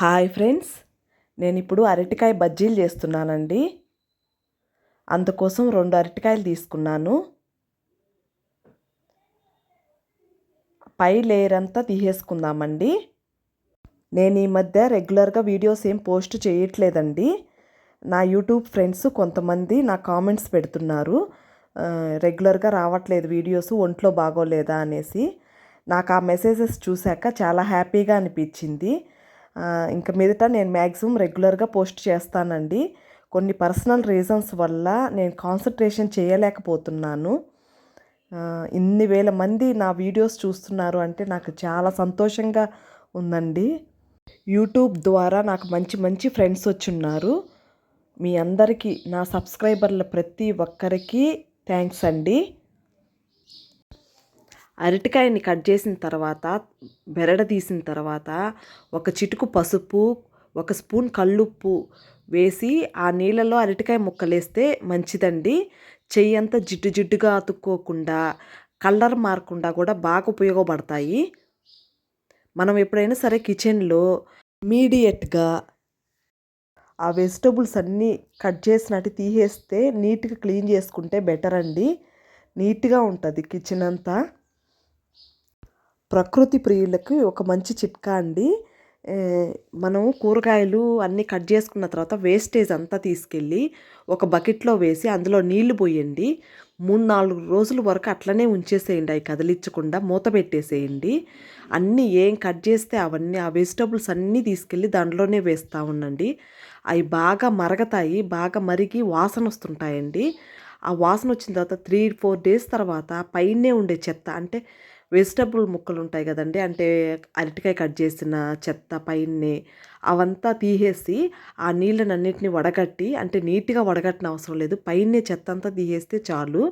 Hi friends నేను ఇప్పుడు అరటికాయ బజ్జీలు చేస్తున్నానండి. అందుకోసం రెండు అరటికాయలు తీసుకున్నాను. పై లేయర్ అంతా తీసేసుకుందామండి. నేను ఈ మధ్య రెగ్యులర్గా వీడియోస్ ఏం పోస్ట్ చేయట్లేదండి. నా యూట్యూబ్ ఫ్రెండ్స్ కొంతమంది నా కామెంట్స్ పెడుతున్నారు. రెగ్యులర్గా రావట్లేదు వీడియోస్ ఒంట్లో బాగోలేదా అనేసి. నాకు ఆ మెసేజెస్ చూశాక చాలా హ్యాపీగా అనిపించింది. ఇంకా మీదట నేను మ్యాక్సిమం రెగ్యులర్గా పోస్ట్ చేస్తానండి. కొన్ని పర్సనల్ రీజన్స్ వల్ల నేను కాన్సన్ట్రేషన్ చేయలేకపోతున్నాను. ఇన్ని వేల మంది నా వీడియోస్ చూస్తున్నారు అంటే నాకు చాలా సంతోషంగా ఉందండి. యూట్యూబ్ ద్వారా నాకు మంచి మంచి ఫ్రెండ్స్ వచ్చున్నారు. మీ అందరికీ నా సబ్స్క్రైబర్ల ప్రతి ఒక్కరికి థ్యాంక్స్ అండి. అరటికాయని కట్ చేసిన తర్వాత బెరడ తీసిన తర్వాత ఒక చిటుకు పసుపు ఒక స్పూన్ కల్లుప్పు వేసి ఆ నీళ్ళలో అరటికాయ ముక్కలేస్తే మంచిదండి. చెయ్యి అంతా జిడ్డు జిడ్డుగా అతుక్కోకుండా కలర్ మారకుండా కూడా బాగా ఉపయోగపడతాయి. మనం ఎప్పుడైనా సరే కిచెన్లో మీడియట్గా ఆ వెజిటబుల్స్ అన్నీ కట్ చేసినట్టు తీసేస్తే నీట్గా క్లీన్ చేసుకుంటే బెటర్ అండి నీట్గా ఉంటుంది కిచెన్ అంతా. ప్రకృతి ప్రియులకి ఒక మంచి చిట్కా అండి. మనం కూరగాయలు అన్నీ కట్ చేసుకున్న తర్వాత వేస్టేజ్ అంతా తీసుకెళ్ళి ఒక బకెట్లో వేసి అందులో నీళ్ళు పోయండి. మూడు నాలుగు రోజుల వరకు అట్లనే ఉంచేసేయండి. అవి కదిలించకుండా మూత పెట్టేసేయండి. అన్నీ ఏం కట్ చేస్తే అవన్నీ ఆ వెజిటబుల్స్ అన్నీ తీసుకెళ్ళి దాంట్లోనే వేస్తూ ఉండండి. అవి బాగా మరగతాయి బాగా మరిగి వాసన వస్తుంటాయండి. ఆ వాసన వచ్చిన తర్వాత త్రీ ఫోర్ డేస్ తర్వాత పైనే ఉండే చెత్త అంటే వెజిటబుల్ ముక్కలు ఉంటాయి కదండి. అంటే అరటికాయ కట్ చేసిన చెత్త పైనే అవంతా తీసేసి ఆ నీళ్ళనన్నిటిని వడగట్టి అంటే నీట్గా వడగట్టిన అవసరం లేదు. పైనే చెత్త అంతా తీసేస్తే చాలు.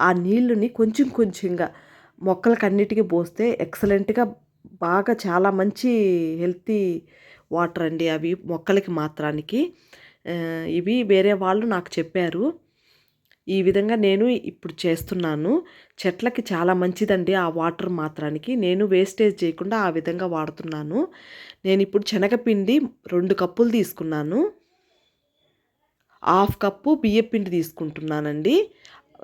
ఆ నీళ్ళని కొంచెం కొంచెంగా మొక్కలకి అన్నిటికీ పోస్తే ఎక్సలెంట్గా బాగా చాలా మంచి హెల్తీ వాటర్ అండి అవి మొక్కలకి మాత్రానికి. ఇవి వేరే వాళ్ళు నాకు చెప్పారు. ఈ విధంగా నేను ఇప్పుడు చేస్తున్నాను. చెట్లకి చాలా మంచిదండి ఆ వాటర్ మాత్రానికి. నేను వేస్టేజ్ చేయకుండా ఆ విధంగా వాడుతున్నాను. నేను ఇప్పుడు శనగపిండి రెండు కప్పులు తీసుకున్నాను. హాఫ్ కప్పు బియ్యపిండి తీసుకుంటున్నానండి.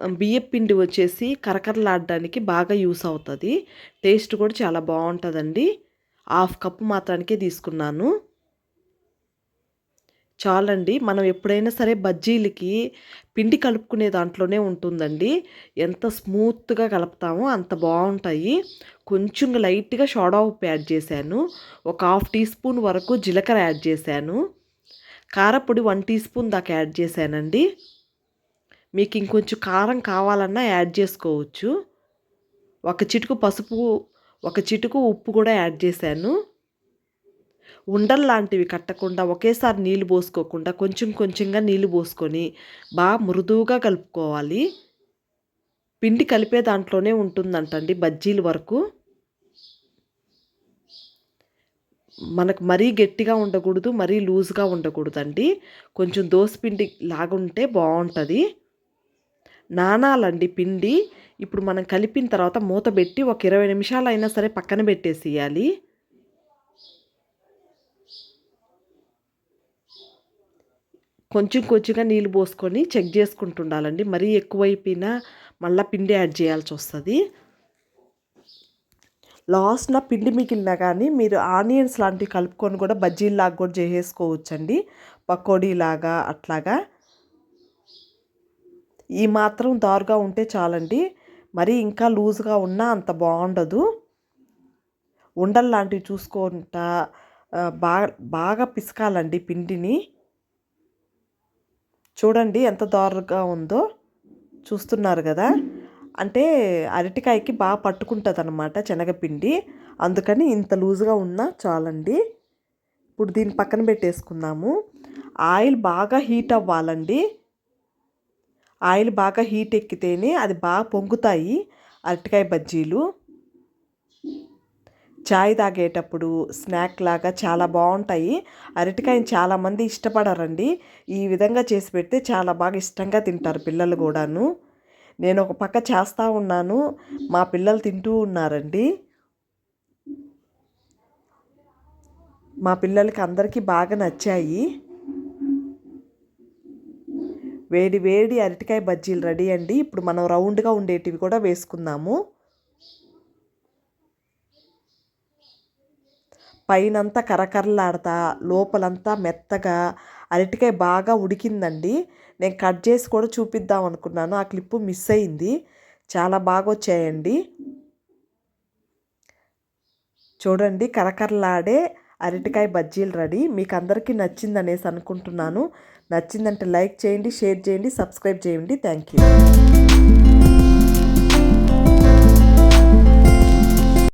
బియ్యపిండి వచ్చేసి కరకరలాడడానికి బాగా యూస్ అవుతుంది. టేస్ట్ కూడా చాలా బాగుంటుందండి. హాఫ్ కప్పు మాత్రానికే తీసుకున్నాను. చాలండి. మనం ఎప్పుడైనా సరే బజ్జీలకి పిండి కలుపుకునే దాంట్లోనే ఉంటుందండి. ఎంత స్మూత్గా కలుపుతామో అంత బాగుంటాయి కొంచెం లైట్గా సోడా ఉప్పు యాడ్ చేశాను. ఒక హాఫ్ టీ స్పూన్ వరకు జీలకర్ర యాడ్ చేశాను. కారపొడి వన్ టీ స్పూన్ దాకా యాడ్ చేశానండి. మీకు ఇంకొంచెం కారం కావాలన్నా యాడ్ చేసుకోవచ్చు. ఒక చిటుకు పసుపు ఒక చిటుకు ఉప్పు కూడా యాడ్ చేశాను. ఉండల్లాంటివి కట్టకుండా ఒకేసారి నీళ్ళు పోసుకోకుండా కొంచెం కొంచెంగా నీళ్ళు పోసుకొని బాగా మృదువుగా కలుపుకోవాలి. పిండి కలిపే దాంట్లోనే ఉంటుందంటండి బజ్జీల వరకు. మనకు మరీ గట్టిగా ఉండకూడదు మరీ లూజ్గా ఉండకూడదండి. కొంచెం దోసపిండి లాగుంటే బాగుంటుంది. నానాలండి పిండి. ఇప్పుడు మనం కలిపిన తర్వాత మూత పెట్టి ఒక ఇరవై నిమిషాలు అయినా సరే పక్కన పెట్టేసేయాలి. కొంచెం కొంచెంగా నీళ్ళు పోసుకొని చెక్ చేసుకుంటుండాలండి. మరీ ఎక్కువైపోయినా మళ్ళీ పిండి యాడ్ చేయాల్సి వస్తుంది. లాస్ట్న పిండి మిగిలినా కానీ మీరు ఆనియన్స్ లాంటివి కలుపుకొని కూడా బజ్జీలాగా కూడా చేసేసుకోవచ్చండి. పకోడీలాగా అట్లాగా. ఈ మాత్రం దారుగా ఉంటే చాలండి. మరి ఇంకా లూజ్గా ఉన్నా అంత బాగుండదు. ఉండల్లాంటివి చూసుకుంటా బాగా బాగా పిసకాలండి పిండిని. చూడండి ఎంత దారుగా ఉందో చూస్తున్నారు కదా. అంటే అరటికాయకి బాగా పట్టుకుంటుంది అనమాట శనగపిండి. అందుకని ఇంత లూజ్గా ఉన్నా చాలండి. ఇప్పుడు దీన్ని పక్కన పెట్టేసుకుందాము. ఆయిల్ బాగా హీట్ అవ్వాలండి. ఆయిల్ బాగా హీట్ ఎక్కితేనే అది బాగా పొంగుతాయి అరటికాయ బజ్జీలు. చాయ్ తాగేటప్పుడు స్నాక్ లాగా చాలా బాగుంటాయి. అరటికాయని చాలామంది ఇష్టపడరండి. ఈ విధంగా చేసి పెడితే చాలా బాగా ఇష్టంగా తింటారు పిల్లలు కూడాను. నేను ఒక పక్క చేస్తూ ఉన్నాను. మా పిల్లలు తింటూ ఉన్నారండి. మా పిల్లలకి అందరికీ బాగా నచ్చాయి. వేడి వేడి అరటికాయ బజ్జీలు రెడీ అండి. ఇప్పుడు మనం రౌండ్గా ఉండేటివి కూడా వేసుకుందాము. పైనంతా కరకరలాడతా లోపలంతా మెత్తగా అరటికాయ బాగా ఉడికిందండి. నేను కట్ చేసి కూడా చూపిద్దాం అనుకున్నాను. ఆ క్లిప్పు మిస్ అయింది. చాలా బాగా వచ్చాయండి. చూడండి కరకరలాడే అరటికాయ బజ్జీలు రెడీ. మీకు అందరికీ నచ్చింది అనేసి అనుకుంటున్నాను. నచ్చిందంటే లైక్ చేయండి షేర్ చేయండి సబ్స్క్రైబ్ చేయండి. Thank you.